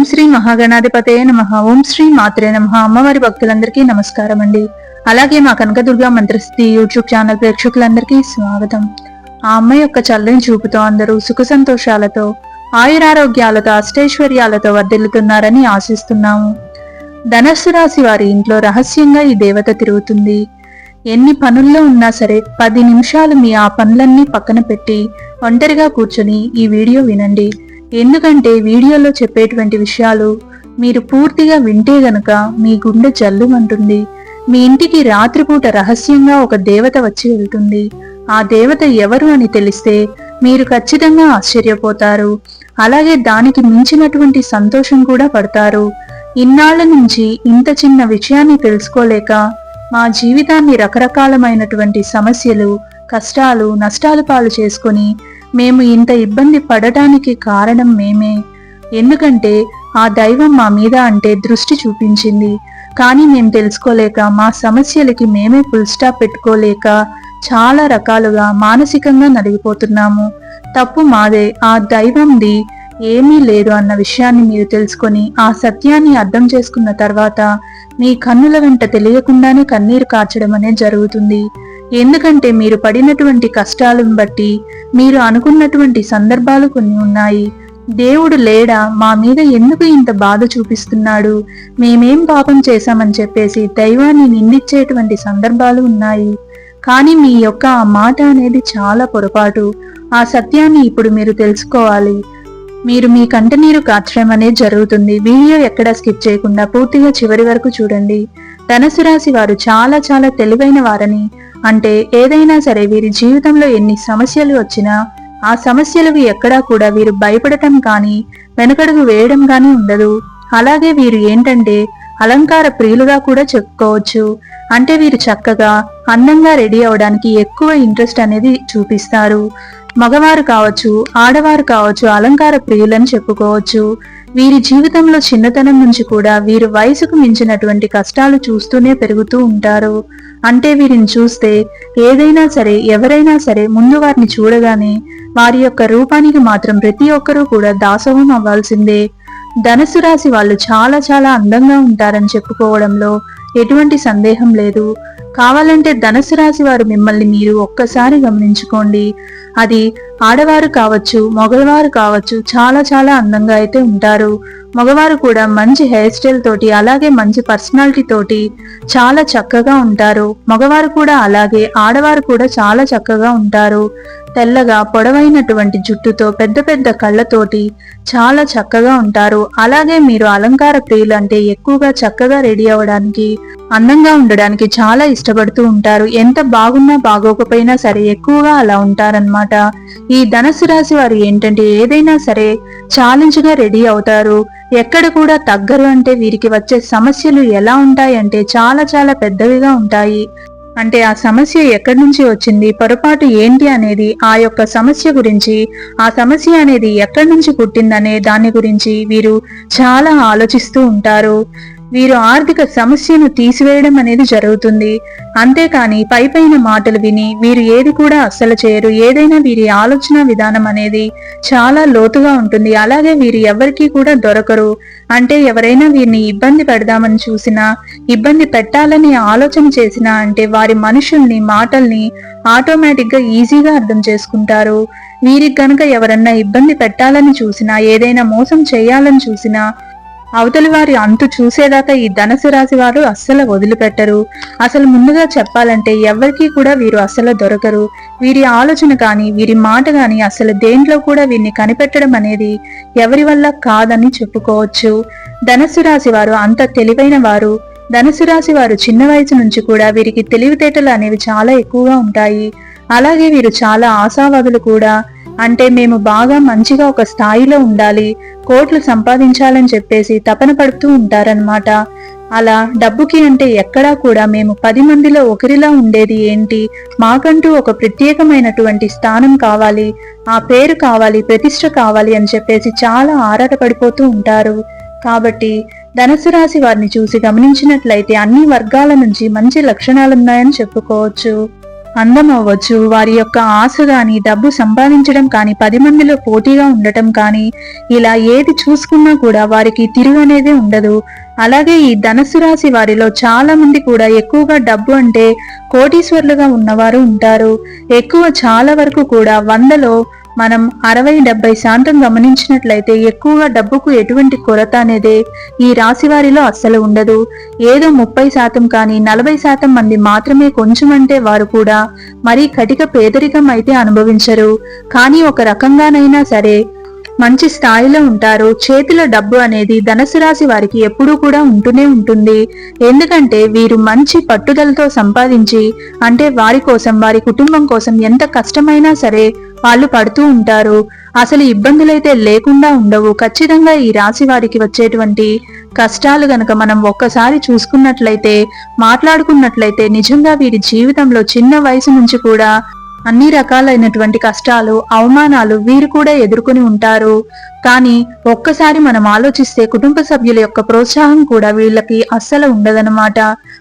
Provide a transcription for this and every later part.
ఓం శ్రీ మహాగణాధిపతే నమ. ఓం శ్రీ మాత్రే నమ. అమ్మవారి భక్తులందరికీ నమస్కారం అండి అలాగే మా కనకదుర్గ మంత్రస్థితి యూట్యూబ్ ఛానల్ ప్రేక్షకులందరికీ స్వాగతం. ఆ అమ్మ యొక్క చల్లని చూపుతో అందరూ సుఖ సంతోషాలతో ఆయురారోగ్యాలతో అష్టైశ్వర్యాలతో వర్ధిల్లుతున్నారని ఆశిస్తున్నాము. ధనస్సు రాశి వారి ఇంట్లో రహస్యంగా ఈ దేవత తిరుగుతుంది. ఎన్ని పనుల్లో ఉన్నా సరే పది నిమిషాలు మీ ఆ పనులన్నీ పక్కన పెట్టి ఒంటరిగా కూర్చొని ఈ వీడియో వినండి. ఎందుకంటే వీడియోలో చెప్పేటువంటి విషయాలు మీరు పూర్తిగా వింటే గనక మీ గుండె జల్లుమంటుంది. మీ ఇంటికి రాత్రిపూట రహస్యంగా ఒక దేవత వచ్చి వెళ్తుంది. ఆ దేవత ఎవరు అని తెలిస్తే మీరు ఖచ్చితంగా ఆశ్చర్యపోతారు. అలాగే దానికి మించినటువంటి సంతోషం కూడా పడతారు. ఇన్నాళ్ళ నుంచి ఇంత చిన్న విషయాన్ని తెలుసుకోలేక మా జీవితాన్ని రకరకాలమైనటువంటి సమస్యలు కష్టాలు నష్టాలు పాలు చేసుకొని మేము ఇంత ఇబ్బంది పడటానికి కారణం మేమే. ఎందుకంటే ఆ దైవం మా మీద అంటే దృష్టి చూపించింది. కానీ మేము తెలుసుకోలేక మా సమస్యలకి మేమే ఫుల్ స్టాప్ పెట్టుకోలేక చాలా రకాలుగా మానసికంగా నలిగిపోతున్నాము. తప్పు మాదే ఆ దైవంది ఏమీ లేదు అన్న విషయాన్ని మీరు తెలుసుకొని ఆ సత్యాన్ని అర్థం చేసుకున్న తర్వాత మీ కన్నుల వెంట తెలియకుండానే కన్నీరు కార్చడం అనేది జరుగుతుంది. ఎందుకంటే మీరు పడినటువంటి కష్టాలను బట్టి మీరు అనుకున్నటువంటి సందర్భాలు కొన్ని ఉన్నాయి. దేవుడు లేడా? మా మీద ఎందుకు ఇంత బాధ చూపిస్తున్నాడు? మేమేం పాపం చేశామని చెప్పేసి దైవాన్ని నిందించేటువంటి సందర్భాలు ఉన్నాయి. కానీ మీ యొక్క ఆ మాట అనేది చాలా పొరపాటు. ఆ సత్యాన్ని ఇప్పుడు మీరు తెలుసుకోవాలి. మీరు మీ కంటనీరు కాచడం అనేది జరుగుతుంది. వీడియో ఎక్కడా స్కిప్ చేయకుండా పూర్తిగా చివరి వరకు చూడండి. ధనసు రాశి వారు చాలా చాలా తెలివైన వారని అంటే ఏదైనా సరే వీరి జీవితంలో ఎన్ని సమస్యలు వచ్చినా ఆ సమస్యలకు ఎక్కడా కూడా వీరు భయపడటం కానీ వెనకడుగు వేయడం కానీ ఉండదు. అలాగే వీరు ఏంటంటే అలంకార ప్రియులుగా కూడా చెప్పుకోవచ్చు. అంటే వీరు చక్కగా అందంగా రెడీ అవడానికి ఎక్కువ ఇంట్రెస్ట్ అనేది చూపిస్తారు. మగవారు కావచ్చు ఆడవారు కావచ్చు అలంకార ప్రియులని చెప్పుకోవచ్చు. వీరి జీవితంలో చిన్నతనం నుంచి కూడా వీరు వయసుకు మించినటువంటి కష్టాలు చూస్తూనే పెరుగుతూ ఉంటారు. అంటే వీరిని చూస్తే ఏదైనా సరే ఎవరైనా సరే ముందు వారిని చూడగానే వారి యొక్క రూపానికి మాత్రం ప్రతి ఒక్కరూ కూడా దాసోహం అవ్వాల్సిందే. ధనుసు రాశి వాళ్ళు చాలా చాలా అందంగా ఉంటారని చెప్పుకోవడంలో ఎటువంటి సందేహం లేదు. కావాలంటే ధనుసు రాశి వారు మిమ్మల్ని మీరు ఒక్కసారి గమనించుకోండి. అది ఆడవారు కావచ్చు మగవారు కావచ్చు చాలా చాలా అందంగా అయితే ఉంటారు. మగవారు కూడా మంచి హెయిర్ స్టైల్ తోటి అలాగే మంచి పర్సనాలిటీ తోటి చాలా చక్కగా ఉంటారు. మగవారు కూడా అలాగే ఆడవారు కూడా చాలా చక్కగా ఉంటారు. తెల్లగా పొడవైనటువంటి జుట్టుతో పెద్ద పెద్ద కళ్ళతోటి చాలా చక్కగా ఉంటారు. అలాగే మీరు అలంకార ప్రియులు అంటే ఎక్కువగా చక్కగా రెడీ అవ్వడానికి అందంగా ఉండడానికి చాలా ఇష్టపడుతూ ఉంటారు. ఎంత బాగున్నా బాగోకపోయినా సరే ఎక్కువగా అలా ఉంటారనమాట ఈ ధనస్సు రాశి వారు ఏంటంటే ఏదైనా సరే ఛాలెంజ్గా రెడీ అవుతారు. ఎక్కడ కూడా తగ్గరు అంటే వీరికి వచ్చే సమస్యలు ఎలా ఉంటాయంటే చాలా చాలా పెద్దవిగా ఉంటాయి. అంటే ఆ సమస్య ఎక్కడి నుంచి వచ్చింది పొరపాటు ఏంటి అనేది ఆ యొక్క సమస్య గురించి ఆ సమస్య అనేది ఎక్కడి నుంచి పుట్టిందనే దాని గురించి వీరు చాలా ఆలోచిస్తూ ఉంటారు. వీరు ఆర్థిక సమస్యను తీసివేయడం అనేది జరుగుతుంది. అంతేకాని పై పైన మాటలు విని వీరు ఏది కూడా అస్సలు చేయరు. ఏదైనా వీరి ఆలోచన విధానం అనేది చాలా లోతుగా ఉంటుంది. అలాగే వీరు ఎవరికీ కూడా దొరకరు. అంటే ఎవరైనా వీరిని ఇబ్బంది పెడదామని చూసినా ఇబ్బంది పెట్టాలని ఆలోచన చేసినా అంటే వారి మనుషుల్ని మాటల్ని ఆటోమేటిక్గా ఈజీగా అర్థం చేసుకుంటారు. వీరికి గనక ఎవరన్నా ఇబ్బంది పెట్టాలని చూసినా ఏదైనా మోసం చేయాలని చూసినా అవతలి వారి అంతు చూసేదాకా ఈ ధనసు రాశి వారు అస్సలు వదిలిపెట్టరు. అసలు ముందుగా చెప్పాలంటే ఎవరికీ కూడా వీరు అస్సలు దొరకరు. వీరి ఆలోచన కానీ వీరి మాట కానీ అసలు దేంట్లో కూడా వీరిని కనిపెట్టడం అనేది ఎవరి వల్ల కాదని చెప్పుకోవచ్చు. ధనస్సు రాశి వారు అంత తెలివైన వారు. ధనుసు రాశి వారు చిన్న వయసు నుంచి కూడా వీరికి తెలివితేటలు అనేవి చాలా ఎక్కువగా ఉంటాయి. అలాగే వీరు చాలా ఆశావాదులు కూడా. అంటే మేము బాగా మంచిగా ఒక స్థాయిలో ఉండాలి కోట్లు సంపాదించాలని చెప్పేసి తపన పడుతూ ఉంటారనమాట అలా డబ్బుకి అంటే ఎక్కడా కూడా మేము పది మందిలో ఒకరిలా ఉండేది ఏంటి? మాకంటూ ఒక ప్రత్యేకమైనటువంటి స్థానం కావాలి ఆ పేరు కావాలి ప్రతిష్ట కావాలి అని చెప్పేసి చాలా ఆరాటపడిపోతూ ఉంటారు. కాబట్టి ధనుసు రాశి వారిని చూసి గమనించినట్లయితే అన్ని వర్గాల నుంచి మంచి లక్షణాలున్నాయని చెప్పుకోవచ్చు. అందం అవ్వచ్చు వారి యొక్క ఆశ గాని డబ్బు సంపాదించడం కానీ పది మందిలో పోటీగా ఉండటం కానీ ఇలా ఏది చూసుకున్నా కూడా వారికి తిరుగు అనేది ఉండదు. అలాగే ఈ ధనస్సు రాశి వారిలో చాలా మంది కూడా ఎక్కువగా డబ్బు అంటే కోటీశ్వర్లుగా ఉన్నవారు ఉంటారు. ఎక్కువ చాలా వరకు కూడా వందలో మనం అరవై డెబ్బై శాతం గమనించినట్లయితే ఎక్కువగా డబ్బుకు ఎటువంటి కొరత అనేది ఈ రాశి వారిలో అస్సలు ఉండదు. ఏదో ముప్పై శాతం కానీ నలభై శాతం మంది మాత్రమే కొంచెం అంటే వారు కూడా మరీ కటిక పేదరికం అయితే అనుభవించరు. కానీ ఒక రకంగానైనా సరే మంచి స్థాయిలో ఉంటారు. చేతిలో డబ్బు అనేది ధనసు రాశి వారికి ఎప్పుడూ కూడా ఉంటూనే ఉంటుంది. ఎందుకంటే వీరు మంచి పట్టుదలతో సంపాదించి అంటే వారి కోసం వారి కుటుంబం కోసం ఎంత కష్టమైనా సరే వాళ్ళు పడుతూ ఉంటారు. అసలు ఇబ్బందులైతే లేకుండా ఉండవు. ఖచ్చితంగా ఈ రాశి వారికి వచ్చేటువంటి కష్టాలు గనక మనం ఒక్కసారి చూసుకున్నట్లయితే మాట్లాడుకున్నట్లయితే నిజంగా వీరి జీవితంలో చిన్న వయసు నుంచి కూడా అన్ని రకాలైనటువంటి కష్టాలు అవమానాలు వీరు కూడా ఎదుర్కొని ఉంటారు. కానీ ఒక్కసారి మనం ఆలోచిస్తే కుటుంబ సభ్యుల యొక్క ప్రోత్సాహం కూడా వీళ్ళకి అస్సలు ఉండదన్నమాట.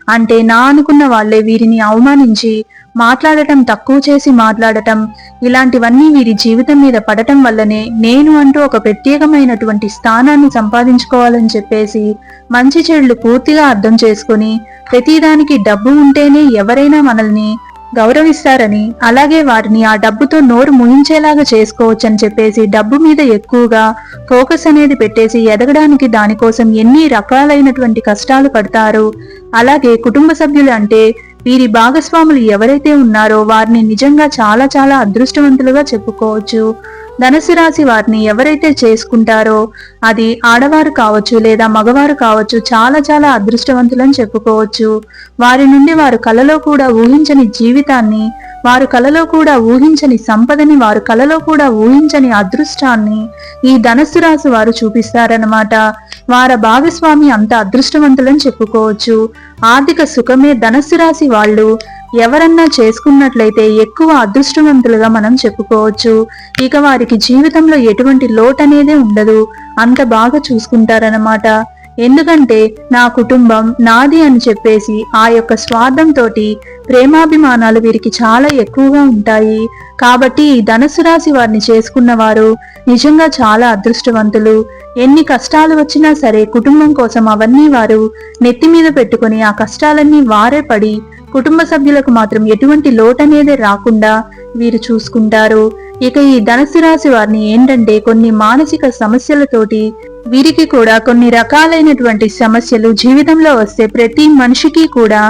అంటే నా అనుకున్న వాళ్ళే వీరిని అవమానించి మాట్లాడటం తక్కువ చేసి మాట్లాడటం ఇలాంటివన్నీ వీరి జీవితం మీద పడటం వల్లనే నేను అంటూ ఒక ప్రత్యేకమైనటువంటి స్థానాన్ని సంపాదించుకోవాలని చెప్పేసి మంచి చెడులు పూర్తిగా అర్థం చేసుకుని ప్రతిదానికి డబ్బు ఉంటేనే ఎవరైనా మనల్ని గౌరవిస్తారని అలాగే వారిని ఆ డబ్బుతో నోరు ముయించేలాగా చేసుకోవచ్చని చెప్పేసి డబ్బు మీద ఎక్కువగా ఫోకస్ అనేది పెట్టేసి ఎదగడానికి దానికోసం ఎన్ని రకాలైనటువంటి కష్టాలు పడతారు. అలాగే కుటుంబ సభ్యులు అంటే వీరి భాగస్వాములు ఎవరైతే ఉన్నారో వారిని నిజంగా చాలా చాలా అదృష్టవంతులుగా చెప్పుకోవచ్చు. ధనుసు రాశి వారిని ఎవరైతే చేసుకుంటారో అది ఆడవారు కావచ్చు లేదా మగవారు కావచ్చు చాలా చాలా అదృష్టవంతులని చెప్పుకోవచ్చు. వారి నుండి వారు కలలో కూడా ఊహించని జీవితాన్ని వారు కలలో కూడా ఊహించని సంపదని వారు కలలో కూడా ఊహించని అదృష్టాన్ని ఈ ధనస్సు రాశి వారు చూపిస్తారనమాట వారి భాగస్వామి అంత అదృష్టవంతులని చెప్పుకోవచ్చు. ఆర్థిక సుఖమే ధనస్సు రాశి వాళ్ళు ఎవరన్నా చేసుకున్నట్లయితే ఎక్కువ అదృష్టవంతులుగా మనం చెప్పుకోవచ్చు. ఇక వారికి జీవితంలో ఎటువంటి లోటు అనేది ఉండదు. అంత బాగా చూసుకుంటారనమాట ఎందుకంటే నా కుటుంబం నాది అని చెప్పేసి ఆ యొక్క స్వార్థంతో ప్రేమాభిమానాలు వీరికి చాలా ఎక్కువగా ఉంటాయి. కాబట్టి ధనస్సు రాశి వారిని చేసుకున్న వారు నిజంగా చాలా అదృష్టవంతులు. ఎన్ని కష్టాలు వచ్చినా సరే కుటుంబం కోసం అవన్నీ వారు నెత్తి మీద పెట్టుకుని ఆ కష్టాలన్నీ వారే పడి కుటుంబ సభ్యులకు మాత్రం ఎటువంటి లోటనేదే రాకుండా వీరు చూసుకుంటారు. ఇక ఈ ధనస్సు రాశి వారిని ఏంటంటే కొన్ని మానసిక సమస్యలతోటి వీరికి కూడా కొన్ని రకాలైనటువంటి సమస్యలు జీవితంలో వస్తే ప్రతి మనిషికి కూడా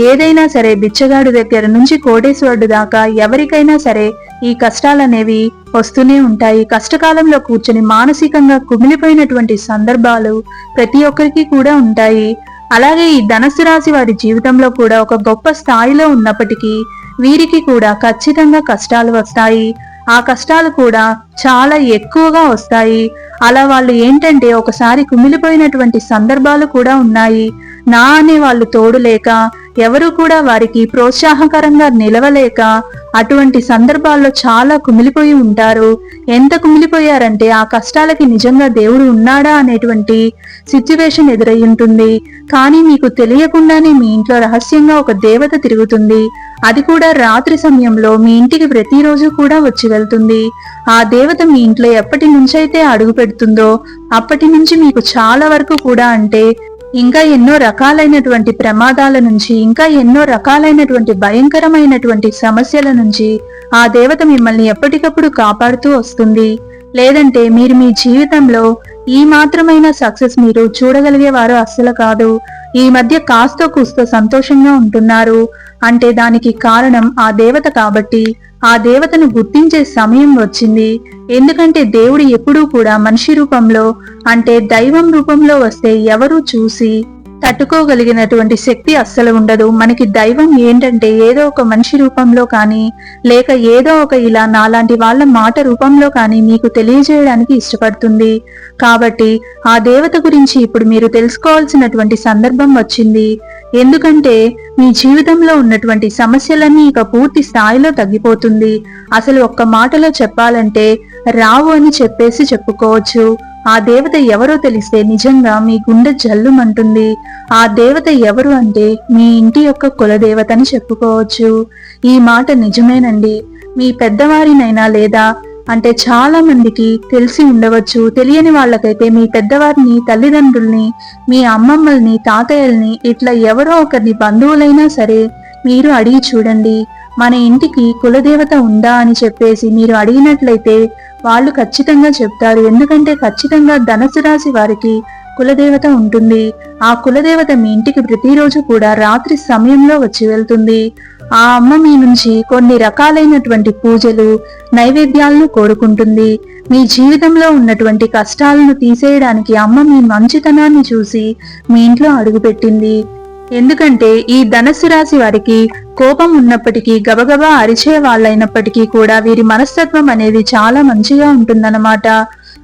ఏదైనా సరే బిచ్చగాడు దగ్గర నుంచి కోటేశ్వరుడు దాకా ఎవరికైనా సరే ఈ కష్టాలనేవి వస్తూనే ఉంటాయి. కష్టకాలంలో కూర్చొని మానసికంగా కుమిలిపోయినటువంటి సందర్భాలు ప్రతి ఒక్కరికి కూడా ఉంటాయి. అలాగే ఈ ధనస్సు రాశి వారి జీవితంలో కూడా ఒక గొప్ప స్థాయిలో ఉన్నప్పటికీ వీరికి కూడా ఖచ్చితంగా కష్టాలు వస్తాయి. ఆ కష్టాలు కూడా చాలా ఎక్కువగా వస్తాయి. అలా వాళ్ళు ఏంటంటే ఒకసారి కుమిలిపోయినటువంటి సందర్భాలు కూడా ఉన్నాయి. నా అనే వాళ్ళు తోడులేక ఎవరు కూడా వారికి ప్రోత్సాహకరంగా నిలవలేక అటువంటి సందర్భాల్లో చాలా కుమిలిపోయి ఉంటారు. ఎంత కుమిలిపోయారంటే ఆ కష్టాలకి నిజంగా దేవుడు ఉన్నాడా అనేటువంటి సిచ్యువేషన్ ఎదురై ఉంటుంది. కానీ మీకు తెలియకుండానే మీ ఇంట్లో రహస్యంగా ఒక దేవత తిరుగుతుంది. అది కూడా రాత్రి సమయంలో మీ ఇంటికి ప్రతిరోజు కూడా వచ్చి వెళ్తుంది. ఆ దేవత మీ ఇంట్లో ఎప్పటి నుంచైతే అడుగు పెడుతుందో అప్పటి నుంచి మీకు చాలా వరకు కూడా అంటే ఇంకా ఎన్నో రకాలైనటువంటి ప్రమాదాల నుంచి ఇంకా ఎన్నో రకాలైనటువంటి భయంకరమైనటువంటి సమస్యల నుంచి ఆ దేవత మిమ్మల్ని ఎప్పటికప్పుడు కాపాడుతూ వస్తుంది. లేదంటే మీరు మీ జీవితంలో ఈ మాత్రమైన సక్సెస్ మీరు చూడగలిగేవారు అస్సలు కాదు. ఈ మధ్య కాస్తో కూస్తో సంతోషంగా ఉంటున్నారు. అంటే దానికి కారణం ఆ దేవత కాబట్టి. ఆ దేవతను గుర్తించే సమయం వచ్చింది. ఎందుకంటే దేవుడు ఎప్పుడూ కూడా మనిషి రూపంలో అంటే దైవం రూపంలో వస్తే ఎవరూ చూసి తట్టుకోగలిగినటువంటి శక్తి అస్సలు ఉండదు. మనకి దైవం ఏంటంటే ఏదో ఒక మనిషి రూపంలో కానీ లేక ఏదో ఒక ఇలా నాలాంటి వాళ్ళ మాట రూపంలో కానీ మీకు తెలియజేయడానికి ఇష్టపడుతుంది. కాబట్టి ఆ దేవత గురించి ఇప్పుడు మీరు తెలుసుకోవాల్సినటువంటి సందర్భం వచ్చింది. ఎందుకంటే మీ జీవితంలో ఉన్నటువంటి సమస్యలన్నీ ఇక పూర్తి స్థాయిలో తగ్గిపోతుంది. అసలు ఒక్క మాటలో చెప్పాలంటే రావు అని చెప్పేసి చెప్పుకోవచ్చు. ఆ దేవత ఎవరో తెలిస్తే నిజంగా మీ గుండె జల్లుమంటుంది. ఆ దేవత ఎవరు అంటే మీ ఇంటి యొక్క కులదేవతని చెప్పుకోవచ్చు. ఈ మాట నిజమేనండి. మీ పెద్దవారినైనా లేదా అంటే చాలా మందికి తెలిసి ఉండవచ్చు. తెలియని వాళ్ళకైతే మీ పెద్దవారిని తల్లిదండ్రుల్ని మీ అమ్మమ్మల్ని తాతయ్యల్ని ఇట్లా ఎవరో ఒకరిని బంధువులైనా సరే మీరు అడిగి చూడండి. మన ఇంటికి కులదేవత ఉందా అని చెప్పేసి మీరు అడిగినట్లయితే వాళ్ళు ఖచ్చితంగా చెప్తారు. ఎందుకంటే ఖచ్చితంగా ధనసు రాశి వారికి కులదేవత ఉంటుంది. ఆ కులదేవత మీ ఇంటికి ప్రతిరోజు కూడా రాత్రి సమయంలో వచ్చి వెళ్తుంది. ఆ అమ్మ మీ నుంచి కొన్ని రకాలైనటువంటి పూజలు నైవేద్యాలను కోరుకుంటుంది. మీ జీవితంలో ఉన్నటువంటి కష్టాలను తీసేయడానికి అమ్మ మీ మంచితనాన్ని చూసి మీ ఇంట్లో అడుగుపెట్టింది. ఎందుకంటే ఈ ధనస్సు రాశి వారికి కోపం ఉన్నప్పటికీ గబగబా అరిచే వాళ్ళైనప్పటికీ కూడా వీరి మనస్తత్వం అనేది చాలా మంచిగా ఉంటుందన్నమాట.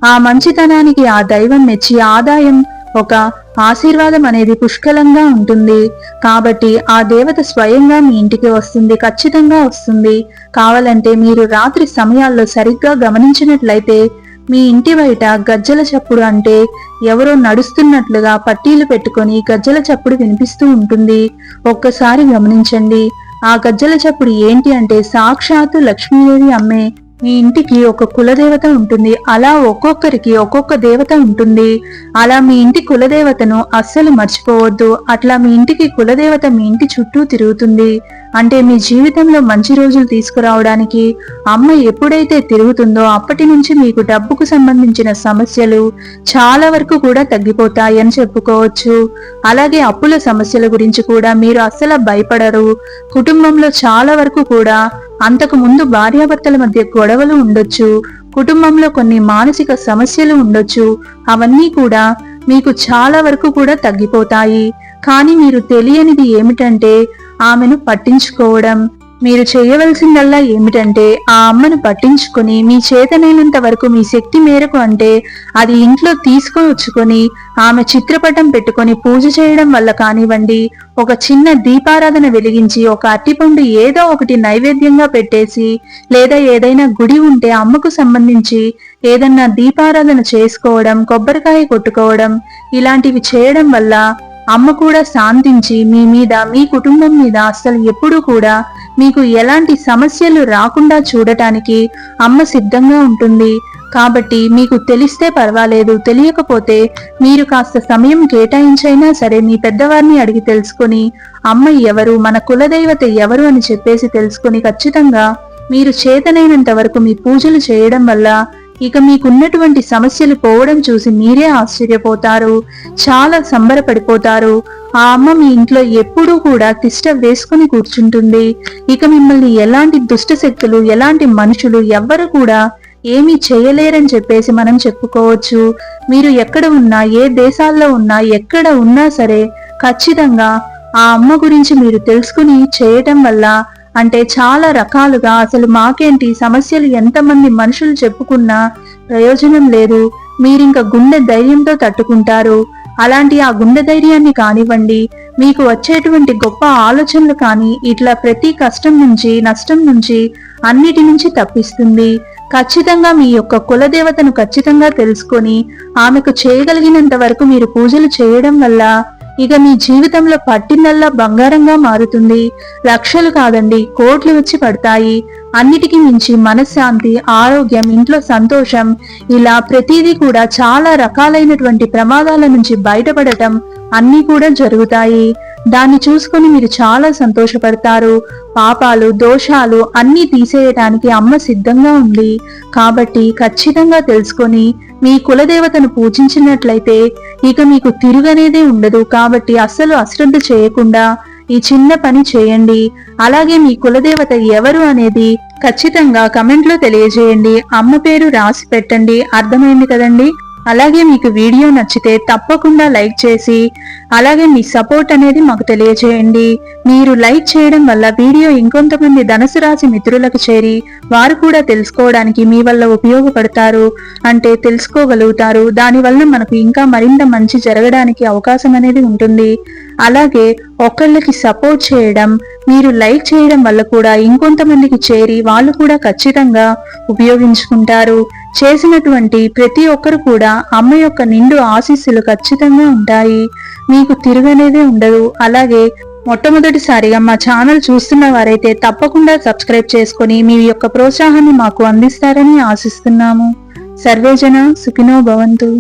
ఆ మంచితనానికి ఆ దైవం మెచ్చి ఆదాయం ఒక ఆశీర్వాదం అనేది పుష్కలంగా ఉంటుంది. కాబట్టి ఆ దేవత స్వయంగా మీ ఇంటికి వస్తుంది ఖచ్చితంగా వస్తుంది. కావాలంటే మీరు రాత్రి సమయాల్లో సరిగ్గా గమనించినట్లయితే మీ ఇంటి బయట గజ్జల చప్పుడు అంటే ఎవరో నడుస్తున్నట్లుగా పట్టీలు పెట్టుకొని గజ్జల చప్పుడు వినిపిస్తూ ఉంటుంది. ఒక్కసారి గమనించండి. ఆ గజ్జల చప్పుడు ఏంటి అంటే సాక్షాత్తు లక్ష్మీదేవి అమ్మే మీ ఇంటికి ఒక కులదేవత ఉంటుంది. అలా ఒక్కొక్కరికి ఒక్కొక్క దేవత ఉంటుంది. అలా మీ ఇంటి కులదేవతను అస్సలు మర్చిపోవద్దు. అట్లా మీ ఇంటికి కులదేవత మీ ఇంటి చుట్టూ తిరుగుతుంది. అంటే మీ జీవితంలో మంచి రోజులు తీసుకురావడానికి అమ్మ ఎప్పుడైతే తిరుగుతుందో అప్పటి నుంచి మీకు డబ్బుకు సంబంధించిన సమస్యలు చాలా వరకు కూడా తగ్గిపోతాయని చెప్పుకోవచ్చు. అలాగే అప్పుల సమస్యల గురించి కూడా మీరు అస్సలు భయపడరు. కుటుంబంలో చాలా వరకు కూడా అంతకు ముందు భార్యాభర్తల మధ్య గొడవలు ఉండొచ్చు. కుటుంబంలో కొన్ని మానసిక సమస్యలు ఉండొచ్చు. అవన్నీ కూడా మీకు చాలా వరకు కూడా తగ్గిపోతాయి. కానీ మీరు తెలియనిది ఏమిటంటే ఆమెను పట్టించుకోవడం. మీరు చేయవలసిందల్లా ఏమిటంటే ఆ అమ్మను పట్టించుకొని మీ చేతనైనంత వరకు మీ శక్తి మేరకు అంటే అది ఇంట్లో తీసుకొని వచ్చుకొని ఆమె చిత్రపటం పెట్టుకొని పూజ చేయడం వల్ల కానివ్వండి ఒక చిన్న దీపారాధన వెలిగించి ఒక అట్టిపండు ఏదో ఒకటి నైవేద్యంగా పెట్టేసి లేదా ఏదైనా గుడి ఉంటే అమ్మకు సంబంధించి ఏదన్నా దీపారాధన చేసుకోవడం కొబ్బరికాయ కొట్టుకోవడం ఇలాంటివి చేయడం వల్ల అమ్మ కూడా శాంతించి మీ మీద మీ కుటుంబం మీద అస్సలు ఎప్పుడూ కూడా మీకు ఎలాంటి సమస్యలు రాకుండా చూడటానికి అమ్మ సిద్ధంగా ఉంటుంది. కాబట్టి మీకు తెలిస్తే పర్వాలేదు తెలియకపోతే మీరు కాస్త సమయం కేటాయించైనా సరే మీ పెద్దవారిని అడిగి తెలుసుకొని అమ్మ ఎవరు మన కులదైవత ఎవరు అని చెప్పేసి తెలుసుకొని ఖచ్చితంగా మీరు చేతనైనంత వరకు మీ పూజలు చేయడం వల్ల ఇక మీకున్నటువంటి సమస్యలు పోవడం చూసి మీరే ఆశ్చర్యపోతారు. చాలా సంబరపడిపోతారు. ఆ అమ్మ మీ ఇంట్లో ఎప్పుడూ కూడా తిష్ట వేసుకుని కూర్చుంటుంది. ఇక మిమ్మల్ని ఎలాంటి దుష్ట శక్తులు ఎలాంటి మనుషులు ఎవ్వరు కూడా ఏమీ చేయలేరని చెప్పేసి మనం చెప్పుకోవచ్చు. మీరు ఎక్కడ ఉన్నా ఏ దేశాల్లో ఉన్నా ఎక్కడ ఉన్నా సరే ఖచ్చితంగా ఆ అమ్మ గురించి మీరు తెలుసుకుని చేయటం వల్ల అంటే చాలా రకాలుగా అసలు మాకేంటి? సమస్యలు ఎంతమంది మనుషులు చెప్పుకున్నా ప్రయోజనం లేదు. మీరింక గుండె ధైర్యంతో తట్టుకుంటారు. అలాంటి ఆ గుండె ధైర్యాన్ని కానివ్వండి మీకు వచ్చేటువంటి గొప్ప ఆలోచనలు కానీ ఇట్లా ప్రతి కష్టం నుంచి నష్టం నుంచి అన్నిటి నుంచి తప్పిస్తుంది. ఖచ్చితంగా మీ యొక్క కులదేవతను ఖచ్చితంగా తెలుసుకొని ఆమెకు చేయగలిగినంత వరకు మీరు పూజలు చేయడం వల్ల ఇక మీ జీవితంలో పట్టిందల్లా బంగారంగా మారుతుంది. లక్షలు కాదండి కోట్లు వచ్చి పడతాయి. అన్నిటికీ మించి మనశ్శాంతి ఆరోగ్యం ఇంట్లో సంతోషం ఇలా ప్రతిదీ కూడా చాలా రకాలైనటువంటి ప్రమాదాల నుంచి బయటపడటం అన్నీ కూడా జరుగుతాయి. దాన్ని చూసుకొని మీరు చాలా సంతోషపడతారు. పాపాలు దోషాలు అన్నీ తీసేయటానికి అమ్మ సిద్ధంగా ఉంది. కాబట్టి ఖచ్చితంగా తెలుసుకొని మీ కులదేవతను పూజించినట్లయితే ఇక మీకు తిరుగనేదే ఉండదు. కాబట్టి అస్సలు అశ్రద్ధ చేయకుండా ఈ చిన్న పని చేయండి. అలాగే మీ కులదేవత ఎవరు అనేది ఖచ్చితంగా కమెంట్లో తెలియజేయండి. అమ్మ పేరు రాసి పెట్టండి. అర్థమైంది కదండి? అలాగే మీకు వీడియో నచ్చితే తప్పకుండా లైక్ చేసి అలాగే మీ సపోర్ట్ అనేది మాకు తెలియజేయండి మీరు లైక్ చేయడం వల్ల వీడియో ఇంకొంతమంది ధనుసు రాశి మిత్రులకు చేరి వారు కూడా తెలుసుకోవడానికి మీ వల్ల ఉపయోగపడతారు అంటే తెలుసుకోగలుగుతారు. దానివల్ల మనకు ఇంకా మరింత మంచి జరగడానికి అవకాశం అనేది ఉంటుంది. అలాగే ఒకళ్ళకి సపోర్ట్ చేయడం మీరు లైక్ చేయడం వల్ల కూడా ఇంకొంతమందికి చేరి వాళ్ళు కూడా ఖచ్చితంగా ఉపయోగించుకుంటారు. చేసినటువంటి ప్రతి ఒక్కరు కూడా అమ్మ యొక్క నిండు ఆశీస్సులు ఖచ్చితంగా ఉంటాయి. మీకు తిరుగనేదే ఉండదు. అలాగే మొట్టమొదటిసారిగా మా ఛానల్ చూస్తున్న వారైతే తప్పకుండా సబ్స్క్రైబ్ చేసుకుని మీ యొక్క ప్రోత్సాహాన్ని మాకు అందిస్తారని ఆశిస్తున్నాము. సర్వేజన సుఖినో భవంతు.